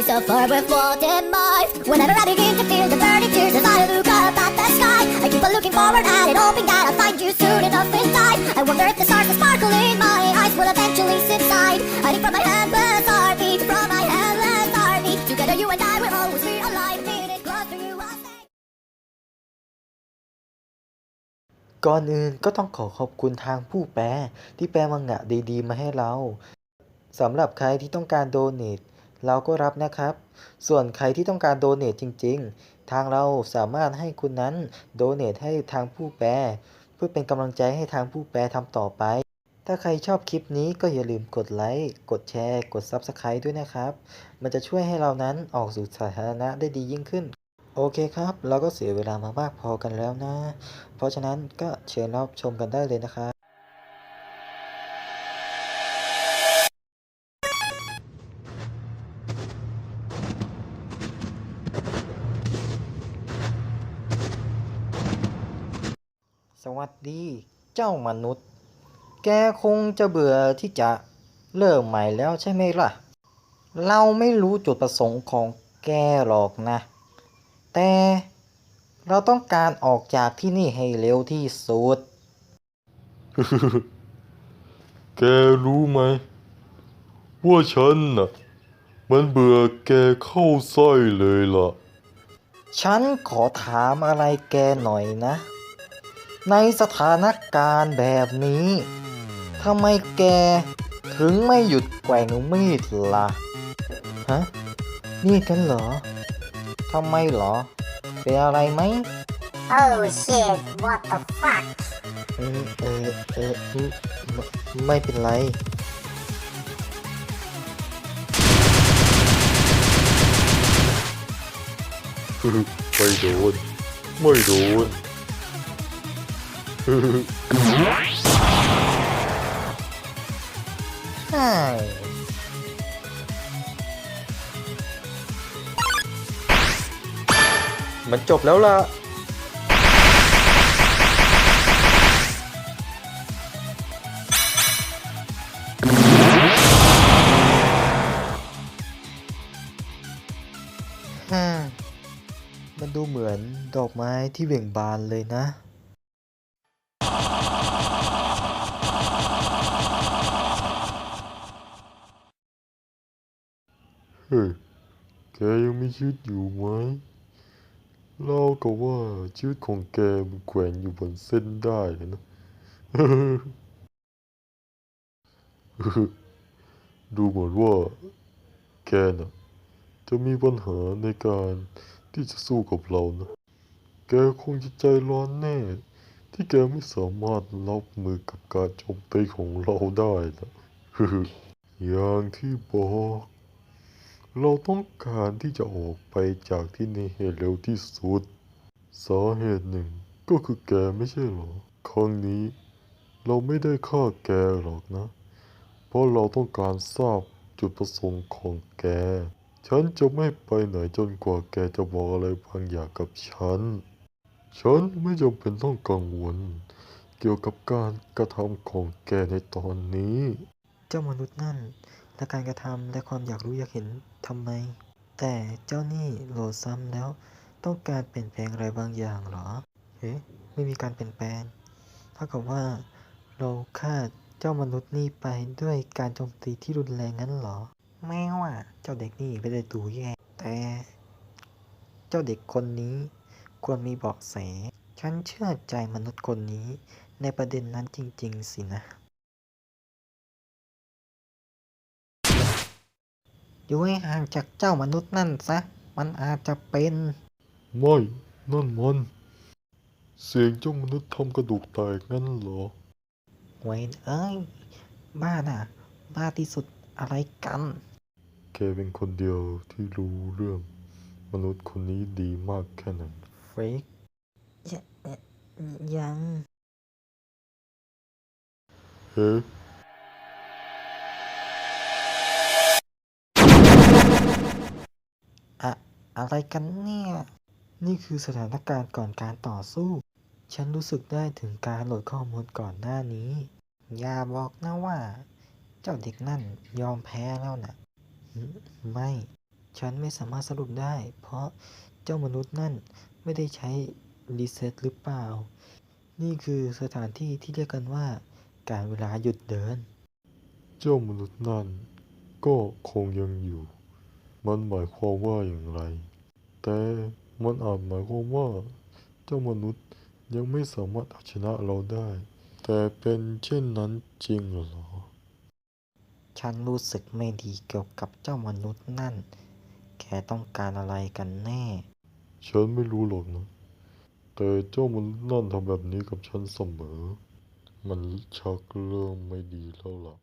we suffer with what in mind. Whenever I begin to feel the burning tears as I look up at the sky, I keep on looking forward at it, hoping that I'll find you soon enough inside. I wonder if the stars that sparkle in my eyes will eventually subside. Hiding from my endless heartbeat, from my endless heartbeat. Together you and I will always be alive, needed close to you. ก่อนอื่นก็ต้องขอขอบคุณทางผู้แปลที่แปลมังงะดีๆ มาให้เราสำหรับใครที่ต้องการโดเนท เราก็รับนะครับ ส่วนใครที่ต้องการโดเนทจริง ๆ ทางเราสามารถให้คุณนั้นโดเนทให้ทางผู้แปล เพื่อเป็นกำลังใจให้ทางผู้แปลทำต่อไป ถ้าใครชอบคลิปนี้ก็อย่าลืมกดไลค์ กดแชร์ กด Subscribe ด้วยนะครับ มันจะช่วยให้เรานั้นออกสู่สาธารณะได้ดียิ่งขึ้น โอเคครับ เราก็เสียเวลามามากพอกันแล้วนะ เพราะฉะนั้นก็เชิญรับชมกันได้เลยนะครับ สวัสดีเจ้ามนุษย์ แกคงจะเบื่อที่จะเริ่มใหม่แล้วใช่ไหมล่ะ เราไม่รู้จุดประสงค์ของแกหรอกนะ แต่เราต้องการออกจากที่นี่ให้เร็วที่สุด แกรู้ไหม ว่าฉันน่ะ มันเบื่อแกเข้าไส้เลยล่ะ ฉันขอถามอะไรแกหน่อยนะ ในสถานการณ์แบบนี้ทำไมแกถึงไม่หยุดแกว่งมีดล่ะ ฮะ นี่กันเหรอ ทำไมเหรอ เป็นอะไรไหม Oh shit, what the fuck? เออเออเออไม่ไม่เป็นไรไม่โดนไม่โดน ใช่มันจบแล้วล่ะฮ่ามันดูเหมือนดอกไม้ที่เบ่งบานเลยนะ เฮ้ย แกยังมีชีวิตอยู่ไหมเล่ากับว่าชีวิตของแกมันแขวนอยู่บนเส้นได้เลยนะ ดูเหมือนว่า แกน่ะ จะมีปัญหาในการที่จะสู้กับเรานะ แกคงจะใจร้อนแน่ ที่แกไม่สามารถรับมือกับการโจมตีของเราได้นะอย่างที่บอก เราต้องการที่จะออกไปจากที่นี่ให้เร็วที่สุด สาเหตุหนึ่งก็คือแกไม่ใช่หรอ ครั้งนี้เราไม่ได้ฆ่าแกหรอกนะ เพราะเราต้องการทราบจุดประสงค์ของแก ฉันจะไม่ไปไหนจนกว่าแกจะบอกอะไรบางอย่างกับฉัน ฉันไม่จำเป็นต้องกังวล เกี่ยวกับการกระทำของแกในตอนนี้ เจ้ามนุษย์นั่น และการกระทำและความอยากรู้อยากเห็นทำไม แต่เจ้านี่โหลดซ้ำแล้ว ต้องการเปลี่ยนแปลงอะไรบางอย่างเหรอเอ๊ะไม่มีการเปลี่ยนแปลงเท่ากับว่า เราฆ่าเจ้ามนุษย์นี่ไปด้วยการโจมตีที่รุนแรงงั้นเหรอแม้ว่าเจ้าเด็กนี่ไม่ได้ดูแย่แต่เจ้าเด็กคนนี้ควรมีเบาะแส ฉันเชื่อใจมนุษย์คนนี้ในประเด็นนั้นจริง ๆ สินะ อยู่ให้ห่างจากเจ้ามนุษย์นั่นซะ มันอาจจะเป็น ไม่นั่นมัน เสียงเจ้ามนุษย์ทำกระดูกแตกงั้นเหรอ เวนเอ้ย บ้าน่ะ บ้าที่สุดอะไรกัน แกเป็นคนเดียวที่รู้เรื่อง มนุษย์คนนี้ดีมากแค่ไหนเฟกยัง เฮ้ อะไรกันเนี่ย นี่คือสถานการณ์ก่อนการต่อสู้ ฉันรู้สึกได้ถึงการโหลดข้อมูลก่อนหน้านี้ อย่าบอกนะว่า เจ้าเด็กนั่นยอมแพ้แล้วนะไม่ ฉันไม่สามารถสรุปได้ เพราะเจ้ามนุษย์นั่นไม่ได้ใช้รีเซ็ตหรือเปล่า นี่คือสถานที่ที่เรียกกันว่า การเวลาหยุดเดิน เจ้ามนุษย์นั่นก็คงยังอยู่ มันหมายความว่าอย่างไร แต่มันอาจหมายความว่า เจ้ามนุษย์ยังไม่สามารถเอาชนะเราได้ แต่เป็นเช่นนั้นจริงเหรอ ฉันรู้สึกไม่ดีเกี่ยวกับเจ้ามนุษย์นั่น แกต้องการอะไรกันแน่ ฉันไม่รู้หรอกนะ แต่เจ้ามนุษย์นั่นทำแบบนี้กับฉันเสมอ มันชักเริ่มไม่ดีแล้วล่ะ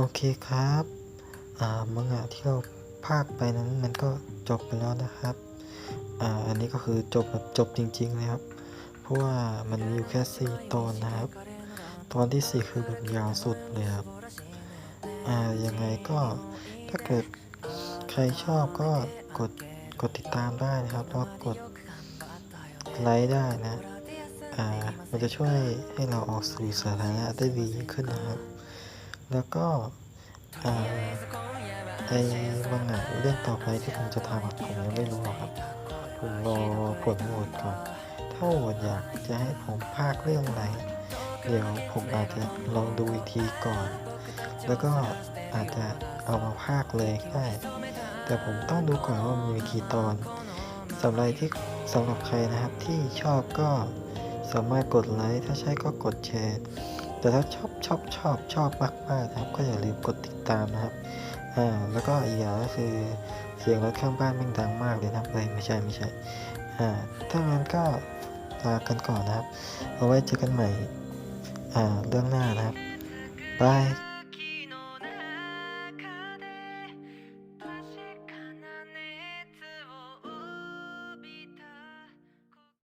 โอเคครับอ่ามังงะที่เราพากไปนั้นมันก็จบไปแล้วนะครับออันนี้ก็คือจบแบบจบจริงๆเลยครับ เพราะว่ามันมีอยู่แค่สี่ตอนนะครับ ตอนที่สี่คือแบบยาวสุดเลยครับอ่ายังไงก็ถ้าเกิดใครชอบก็กดกดติดตามได้นะครับแล้วกดไลค์ได้นะ อ่า มันจะช่วยให้เราออกสู่สาธารณะได้ดียิ่งขึ้นนะครับ แล้วก็ไอ้มังงะเรื่องต่อไปที่ผมจะทำผมยังไม่รู้หรอกครับ ผมรอผลโหวตก่อน ถ้าโหวตอยากจะให้ผมพากย์เรื่องอะไร เดี๋ยวผมอาจจะลองดูอีกทีก่อน แล้วก็อาจจะเอามาพากย์เลยก็ได้ แต่ผมต้องดูก่อนว่ามีกี่ตอนสำหรับที่สำหรับใครนะครับที่ชอบก็ สามารถกดไลค์ถ้าใช่ก็กดแชร์ แต่ถ้าชอบชอบชอบชอบมากมากนะครับก็อย่าลืมกดติดตามนะครับอ่าแล้วก็อีกอย่างก็คือเสียงรถข้างบ้านม่งดังมากเลยนะเลยไม่ใช่ไม่ใช่อ่าถ้างั้นก็ลากันก่อนนะครับ เอาไว้เจอกันใหม่อ่าเรื่องหน้านะครับบาย